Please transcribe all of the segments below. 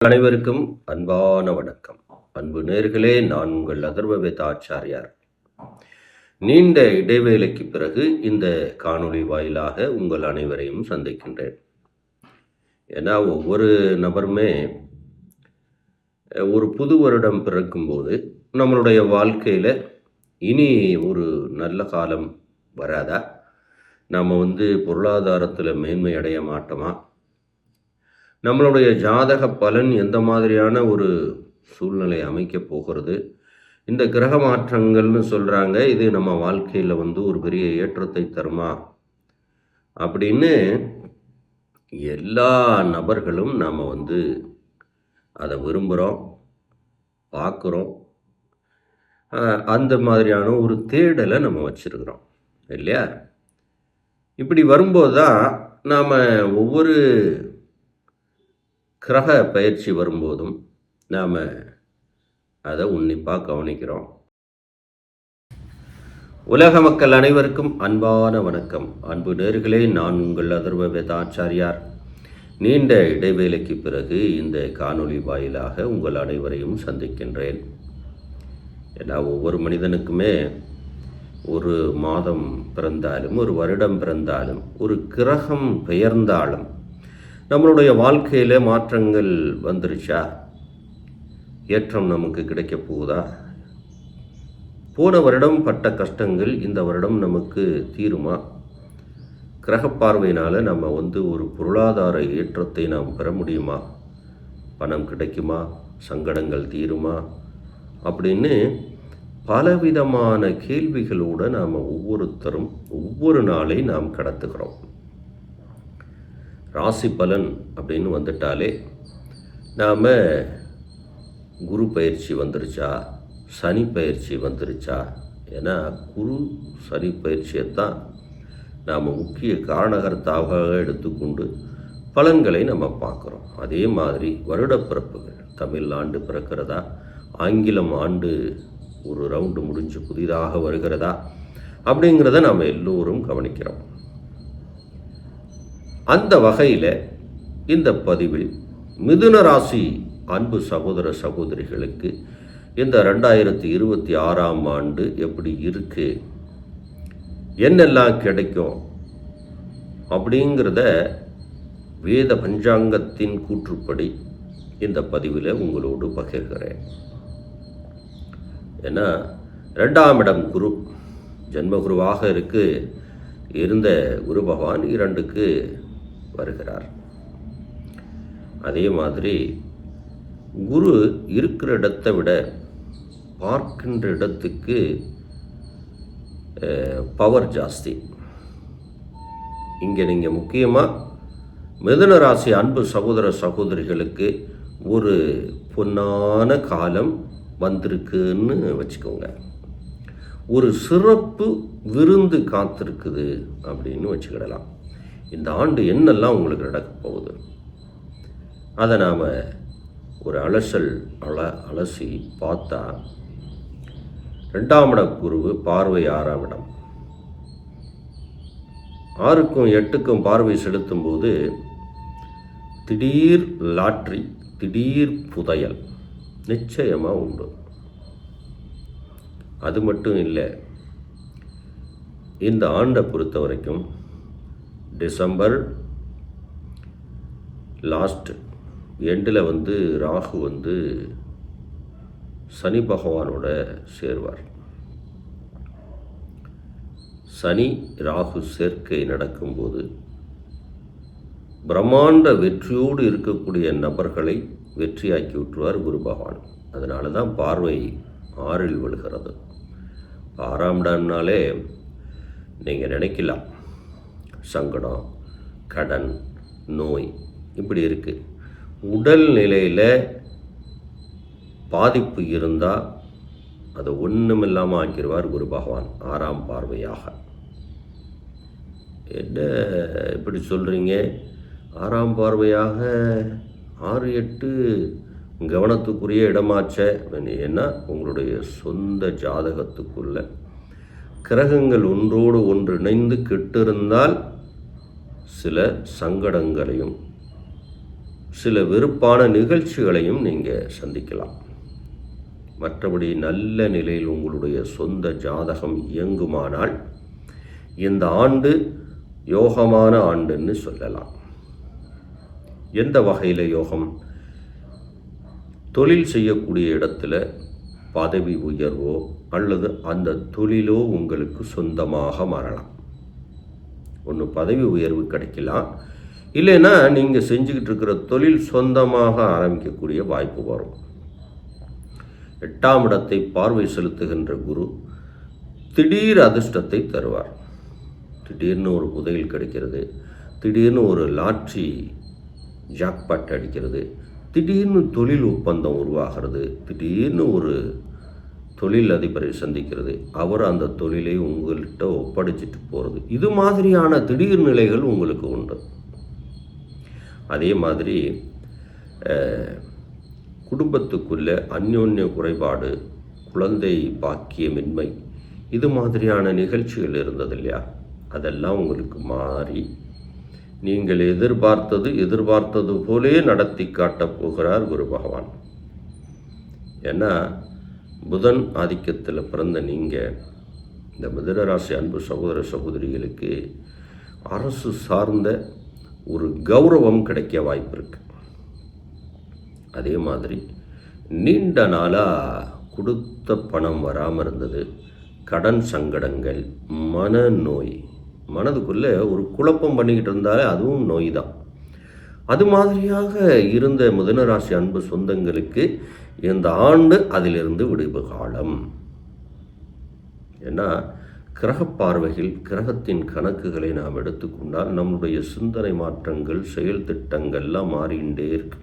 அனைவருக்கும் அன்பான வணக்கம். அன்பு நேர்களே நான் உங்கள் அகர்வவேதாச்சாரியார் நீண்ட இடைவேளைக்கு பிறகு இந்த காணொளி வாயிலாக உங்கள் அனைவரையும் சந்திக்கின்றேன். ஏன்னா ஒவ்வொரு நபருமே ஒரு புது வருடம் பிறக்கும்போது நம்மளுடைய வாழ்க்கையில் இனி ஒரு நல்ல காலம் வராதா? நம்ம வந்து பொருளாதாரத்தில் மேன்மை அடைய மாட்டோமா? நம்மளுடைய ஜாதக பலன் எந்த மாதிரியான ஒரு சூழ்நிலை அமைக்கப் போகிறது? இந்த கிரக மாற்றங்கள்னு சொல்கிறாங்க இது நம்ம வாழ்க்கையில் வந்து ஒரு பெரிய ஏற்றத்தை தருமா? அப்படின்னு எல்லா நபர்களும் நாம் வந்து அதை விரும்புகிறோம் பார்க்குறோம். அந்த மாதிரியான ஒரு தேடலை நம்ம வச்சுருக்குறோம் இல்லையா? இப்படி வரும்போது தான் நாம் ஒவ்வொரு கிரக பயிற்சி வரும்போதும் நாம் அதை உன்னிப்பாக கவனிக்கிறோம். உலக மக்கள் அனைவருக்கும் அன்பான வணக்கம். அன்பு நேர்களே நான் உங்கள் அதர்வ வேதாச்சாரியார். நீண்ட இடைவேளைக்கு பிறகு இந்த காணொளி வாயிலாக உங்கள் அனைவரையும் சந்திக்கின்றேன். ஏன்னா ஒவ்வொரு மனிதனுக்குமே ஒரு மாதம் பிறந்தாலும் ஒரு வருடம் பிறந்தாலும் ஒரு கிரகம் பெயர்ந்தாலும் நம்மளுடைய வாழ்க்கையில் மாற்றங்கள் வந்துருச்சா? ஏற்றம் நமக்கு கிடைக்க போகுதா? போன வருடம் பட்ட கஷ்டங்கள் இந்த வருடம் நமக்கு தீருமா? கிரகப்பார்வையினால் நம்ம வந்து ஒரு பொருளாதார ஏற்றத்தை நாம் பெற முடியுமா? பணம் கிடைக்குமா? சங்கடங்கள் தீருமா? அப்படின்னு பலவிதமான கேள்விகளோடு நாம் ஒவ்வொருத்தரும் ஒவ்வொரு நாளை நாம் கடத்துகிறோம். ராசி பலன் அப்படின்னு வந்துட்டாலே நாம் குரு பயிற்சி வந்துருச்சா? சனி பயிற்சி வந்துருச்சா? ஏன்னா குரு சனி பயிற்சியை தான் நாம் முக்கிய காரணகர்த்தாக எடுத்துக்கொண்டு பலன்களை நம்ம பார்க்குறோம். அதே மாதிரி வருடப்பிறப்புகள். தமிழ் ஆண்டு பிறக்கிறதா? ஆங்கிலம் ஆண்டு ஒரு ரவுண்டு முடிஞ்சு புதிதாக வருகிறதா? அப்படிங்கிறத நாம் எல்லோரும் கவனிக்கிறோம். அந்த வகையில் இந்த பதிவில் மிதுன ராசி அன்பு சகோதர சகோதரிகளுக்கு இந்த ரெண்டாயிரத்தி இருபத்தி ஆறாம் ஆண்டு எப்படி இருக்கு? என்னெல்லாம் கிடைக்கும்? அப்படிங்கிறத வேத பஞ்சாங்கத்தின் கூற்றுப்படி இந்த பதிவில் உங்களோடு பகிர்கிறேன். ஏன்னா ரெண்டாம் இடம் குரு. ஜென்மகுருவாக இருக்கு. இருந்த குரு பகவான் இரண்டுக்கு வருகிறார். அதே மாதிரி குரு இருக்கிற இடத்தை விட பார்க்கின்ற இடத்துக்கு பவர் ஜாஸ்தி. இங்கே நீங்கள் முக்கியமாக மிதுன ராசி அன்பு சகோதர சகோதரிகளுக்கு ஒரு பொன்னான காலம் வந்திருக்குன்னு வச்சுக்கோங்க. ஒரு சிறப்பு விருந்து காத்திருக்குது அப்படின்னு வச்சுக்கிடலாம். இந்த ஆண்டு என்னெல்லாம் உங்களுக்கு நடக்க போகுது? அதை நாம் ஒரு அலசல் அல அலசி பார்த்தா ரெண்டாம் இட குருவு பார்வை ஆறாம் இடம். ஆறுக்கும் எட்டுக்கும் பார்வை செலுத்தும்போது திடீர் லாட்ரி திடீர் புதையல் நிச்சயமாக உண்டு. அது மட்டும் இல்லை இந்த ஆண்டை பொறுத்த வரைக்கும் டிசம்பர் லாஸ்ட் எண்டில் வந்து ராகு வந்து சனி பகவானோட சேர்வார். சனி ராகு சேர்க்கை நடக்கும்போது பிரம்மாண்ட வெற்றியோடு இருக்கக்கூடிய நபர்களை வெற்றியாக்கி விட்டுருவார் குரு பகவான். அதனால தான் பார்வை ஆறில் விழுகிறது. ஆறாம் இடம்னாலே நீங்கள் நினைக்கலாம். சங்கடம் கடன் நோய் இப்படி இருக்குது உடல் நிலையில் பாதிப்பு இருந்தால் அதை ஒன்றுமில்லாமல் ஆக்கிடுவார் குரு பகவான் ஆறாம் பார்வையாக. என்ன இப்படி சொல்கிறீங்க ஆறாம் பார்வையாக ஆறு எட்டு கவனத்துக்குரிய இடமாச்ச. ஏன்னா உங்களுடைய சொந்த ஜாதகத்துக்குள்ள கிரகங்கள் ஒன்றோடு ஒன்று இணைந்து கெட்டிருந்தால் சில சங்கடங்களையும் சில வெறுப்பான நிகழ்ச்சிகளையும் நீங்கள் சந்திக்கலாம். மற்றபடி நல்ல நிலையில் உங்களுடைய சொந்த ஜாதகம் இயங்குமானால் இந்த ஆண்டு யோகமான ஆண்டுன்னு சொல்லலாம். எந்த வகையில் யோகம்? தொழில் செய்யக்கூடிய இடத்துல பதவி உயர்வோ அல்லது அந்த தொழிலோ உங்களுக்கு சொந்தமாக மாறலாம். ஒன்று பதவி உயர்வு கிடைக்கலாம். இல்லைன்னா நீங்கள் செஞ்சுக்கிட்டு இருக்கிற தொழில் சொந்தமாக ஆரம்பிக்கக்கூடிய வாய்ப்பு வரும். எட்டாம் இடத்தை பார்வை செலுத்துகின்ற குரு திடீர் அதிர்ஷ்டத்தை தருவார். திடீர்னு ஒரு புதையல் கிடைக்கிறது திடீர்னு ஒரு லாட்ரி ஜாக்பாட் அடிக்கிறது திடீர்னு தொழில் ஒப்பந்தம் உருவாகிறது திடீர்னு ஒரு தொழில் அதிபரை சந்திக்கிறது. அவர் அந்த தொழிலை உங்கள்கிட்ட ஒப்படைச்சிட்டு போகிறது இது மாதிரியான திடீர் நிலைகள் உங்களுக்கு உண்டு. அதே மாதிரி குடும்பத்துக்குள்ளே குடும்பத்துக்குள்ள அந்யோன்ய குறைபாடு குழந்தை பாக்கியமின்மை இது மாதிரியான நிகழ்ச்சிகள் இருந்தது இல்லையா? அதெல்லாம் உங்களுக்கு மாறி நீங்கள் எதிர்பார்த்தது எதிர்பார்த்தது போலே நடத்தி காட்டப் போகிறார் குரு பகவான். ஏன்னா புதன் ஆதிக்கத்தில் பிறந்த நீங்கள் இந்த மிதனராசி அன்பு சகோதர சகோதரிகளுக்கு அரசு சார்ந்த ஒரு கௌரவம் கிடைக்க வாய்ப்பு இருக்கு. அதே மாதிரி நீண்ட நாளாக கொடுத்த பணம் வராமல் இருந்தது கடன் சங்கடங்கள் மனநோய். மனதுக்குள்ளே ஒரு குழப்பம் பண்ணிக்கிட்டு இருந்தாலே அதுவும் நோய் தான். அது மாதிரியாக இருந்த மிதனராசி அன்பு சொந்தங்களுக்கு இந்த ஆண்டு அதிலிருந்து விடுவு காலம். ஏன்னா கிரக பார்வையில் கிரகத்தின் கணக்குகளை நாம் எடுத்துக்கொண்டால் நம்முடைய சிந்தனை மாற்றங்கள் செயல் திட்டங்கள்லாம் மாறிண்டே இருக்கு.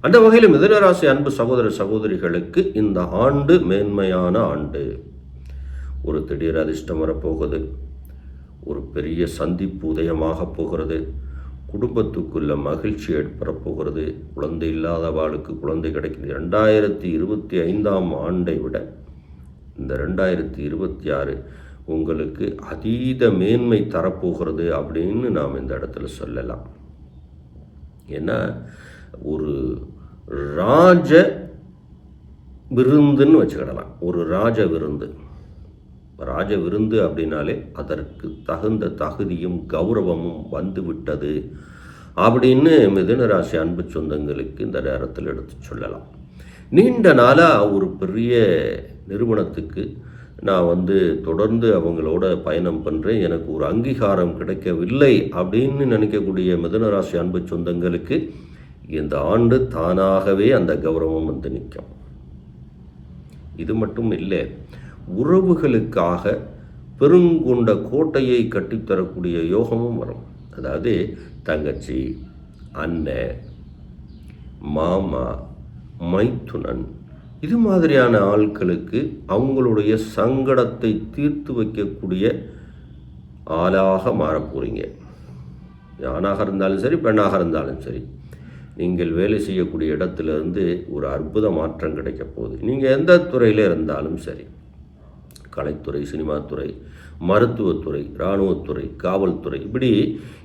அந்த வகையில் மிதனராசி அன்பு சகோதர சகோதரிகளுக்கு இந்த ஆண்டு மேன்மையான ஆண்டு. ஒரு திடீர் அதிர்ஷ்டம் வரப்போகுது. ஒரு பெரிய சந்திப்பு உதயமாக போகிறது. குடும்பத்துக்குள்ள மகிழ்ச்சி ஏற்பட போகிறது. குழந்தை இல்லாதவாளுக்கு குழந்தை கிடைக்கிறது. ரெண்டாயிரத்தி இருபத்தி ஐந்தாம் ஆண்டை விட இந்த ரெண்டாயிரத்தி இருபத்தி ஆறு உங்களுக்கு அதீத மேன்மை தரப்போகிறது அப்படின்னு நாம் இந்த இடத்துல சொல்லலாம். ஏன்னா ஒரு ராஜ விருந்துன்னு வச்சுக்கிடலாம். ஒரு ராஜ விருந்து. ராஜ விருந்து அப்படின்னாலே அதற்கு தகுந்த தகுதியும் கௌரவமும் வந்து விட்டது அப்படின்னு மிதுனராசி அன்பு சொந்தங்களுக்கு இந்த நேரத்தில் எடுத்து சொல்லலாம். நீண்ட நாளாக ஒரு பெரிய நிறுவனத்துக்கு நான் வந்து தொடர்ந்து அவங்களோட பயணம் பண்ணுறேன் எனக்கு ஒரு அங்கீகாரம் கிடைக்கவில்லை அப்படின்னு நினைக்கக்கூடிய மிதுனராசி அன்பு சொந்தங்களுக்கு இந்த ஆண்டு தானாகவே அந்த கௌரவம் வந்து நிற்கும். இது மட்டும் இல்லை உறவுகளுக்காக பெருங்கொண்ட கோட்டையை கட்டித்தரக்கூடிய யோகமும் வரும். அதாவது தங்கச்சி அண்ணன் மாமா மைத்துனன் இது மாதிரியான ஆட்களுக்கு அவங்களுடைய சங்கடத்தை தீர்த்து வைக்கக்கூடிய ஆளாக மாறப்போகிறீங்க ஆணாக இருந்தாலும் சரி பெண்ணாக இருந்தாலும் சரி நீங்கள் வேலை செய்யக்கூடிய இடத்துலேருந்து ஒரு அற்புத மாற்றம் கிடைக்க போகுது. நீங்கள் எந்த துறையில் இருந்தாலும் சரி கலைத்துறை சினிமாத்துறை மருத்துவத்துறை இராணுவத்துறை காவல்துறை இப்படி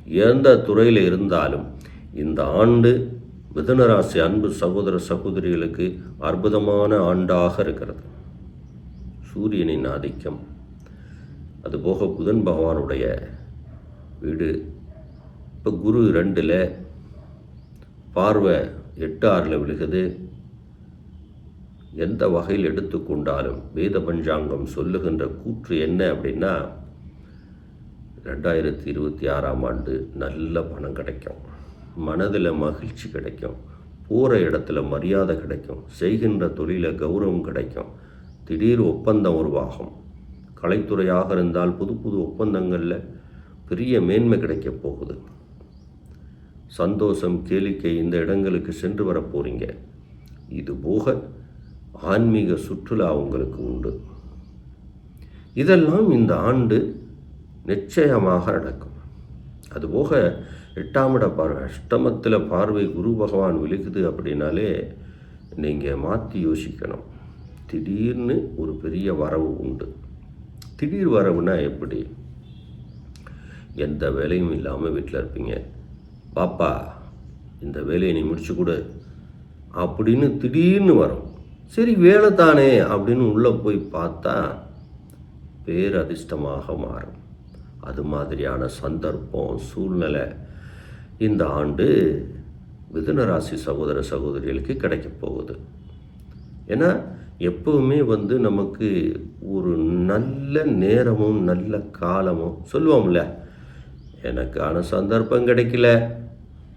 எந்த துறையில் இருந்தாலும் இந்த ஆண்டு மிதனராசி அன்பு சகோதர சகோதரிகளுக்கு அற்புதமான ஆண்டாக இருக்கிறது. சூரியனின் ஆதிக்கம். அதுபோக புதன் பகவானுடைய வீடு. இப்போ குரு ரெண்டில் பார்வை எட்டு ஆறில் விழுகுது. எந்த வகையில் எடுத்துக்கொண்டாலும் வேத பஞ்சாங்கம் சொல்லுகின்ற கூற்று என்ன அப்படின்னா ரெண்டாயிரத்தி இருபத்தி ஆறாம் ஆண்டு நல்ல பணம் கிடைக்கும். மனதில் மகிழ்ச்சி கிடைக்கும். போகிற இடத்துல மரியாதை கிடைக்கும். செய்கின்ற தொழிலில் கௌரவம் கிடைக்கும். திடீர் ஒப்பந்தம் உருவாகும். கலைத்துறையாக இருந்தால் புது புது ஒப்பந்தங்களில் பெரிய மேன்மை கிடைக்கப் போகுது. சந்தோஷம் கேளிக்கை இந்த இடங்களுக்கு சென்று வர போகிறீங்க இது போக ஆன்மீக சுற்றுலா உங்களுக்கு உண்டு. இதெல்லாம் இந்த ஆண்டு நிச்சயமாக நடக்கும். அதுபோக எட்டாம் இட பார்வை அஷ்டமத்தில் பார்வை குரு பகவான் விழுகுது அப்படின்னாலே நீங்கள் மாற்றி யோசிக்கணும். திடீர்னு ஒரு பெரிய வரவு உண்டு. திடீர் வரவுனா எப்படி? எந்த வேலையும் இல்லாமல் வீட்டில் இருப்பீங்க. பாப்பா இந்த வேலையை நீ முடிச்சு கொடு அப்படின்னு திடீர்னு வரும். சரி வேலை தானே அப்படின்னு உள்ளே போய் பார்த்தா பேரதிர்ஷ்டமாக மாறும். அது மாதிரியான சந்தர்ப்பம் சூழ்நிலை இந்த ஆண்டு மிதுனராசி சகோதர சகோதரிகளுக்கு கிடைக்கப் போகுது. ஏன்னா எப்பவுமே வந்து நமக்கு ஒரு நல்ல நேரமும் நல்ல காலமும் சொல்லுவோம்ல எனக்கான சந்தர்ப்பம் கிடைக்கல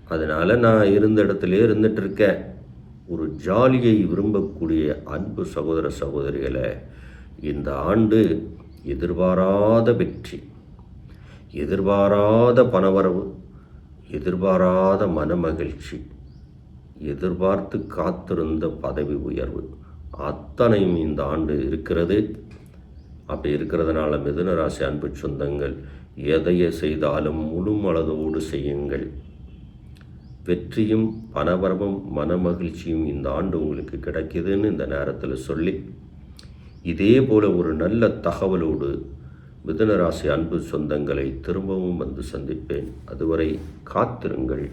அதனால் நான் இருந்த இடத்துலையே இருந்துகிட்ருக்கேன் ஒரு ஜாலியை விரும்பக்கூடிய அன்பு சகோதர சகோதரிகளை இந்த ஆண்டு எதிர்பாராத வெற்றி எதிர்பாராத பணவரவு எதிர்பாராத மனமகிழ்ச்சி எதிர்பார்த்து காத்திருந்த பதவி உயர்வு அத்தனையும் இந்த ஆண்டு இருக்கிறது. அப்படி இருக்கிறதுனால மிதுனராசி அன்பு சொந்தங்கள் எதையை செய்தாலும் முழு மனதோடு செய்யுங்கள். வெற்றியும் பணவரமும் மனமகிழ்ச்சியும் இந்த ஆண்டு உங்களுக்கு கிடைக்கிதுன்னு இந்த நேரத்தில் சொல்லி இதே போல் ஒரு நல்ல தகவலோடு மிதனராசி அன்பு சொந்தங்களை திரும்பவும் வந்து சந்திப்பேன். அதுவரை காத்திருங்கள்.